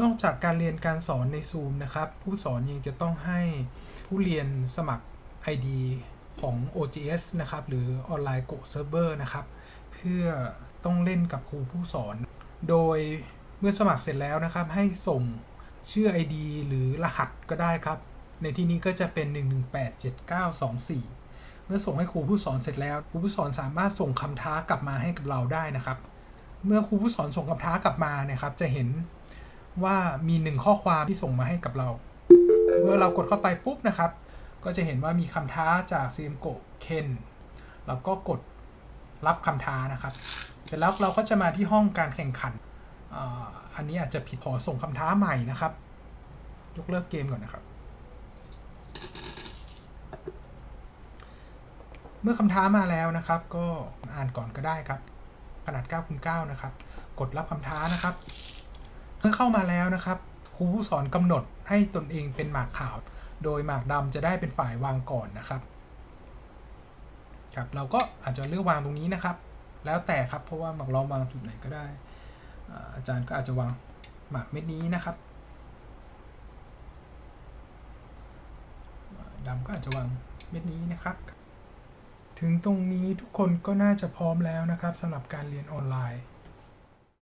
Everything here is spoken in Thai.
นอกจากการเรียนการสอนใน Zoom นะครับ ผู้สอนยังจะต้องให้ผู้เรียนสมัคร ID ของ OGS นะครับ หรือ Online Go Server นะครับ เพื่อต้องเล่นกับครูผู้สอน โดยเมื่อสมัครเสร็จแล้วนะครับ ให้ส่งชื่อ ID หรือรหัสก็ได้ครับ ในที่นี้ก็จะเป็น 1187924 เมื่อส่งให้ครูผู้สอนเสร็จแล้ว ครูผู้สอนสามารถส่งคำท้ากลับมาให้กับเราได้นะครับ เมื่อครูผู้สอนส่งคำท้ากลับมานี่ยครับ จะเห็น ว่ามีหนึ่งข้อความที่ส่งมาให้กับเรา เมื่อเรากดเข้าไปปุ๊บนะครับ ก็จะเห็นว่ามีคำท้าจาก c m g o Ken เราก็กดรับคำท้านะครับ เสร็จแล้วเราก็จะมาที่ห้องการแข่งขัน อันนี้อาจจะผิดขอส่งคำท้าใหม่นะครับ ยกเลิกเกมก่อนนะครับ เมื่อคำท้ามาแล้วนะครับ ก็อ่านก่อนก็ได้ครับ ขนาด9คูณ9นะครับ กดรับคำท้านะครับ เมื่อเข้ามาแล้วนะครับครูผู้สอนกำหนดให้ตนเองเป็นหมากขาว โดยหมากดำจะได้เป็นฝ่ายวางก่อนนะครับครับเราก็อาจจะเลือกวางตรงนี้นะครับ แล้วแต่ครับเพราะว่าหมากเราวางจุดไหนก็ได้ อาจารย์ก็อาจจะวางหมากเม็ดนี้นะครับอ่าดำก็อาจจะวางเม็ดนี้นะครับ ถึงตรงนี้ทุกคนก็น่าจะพร้อมแล้วนะครับสำหรับการเรียนออนไลน์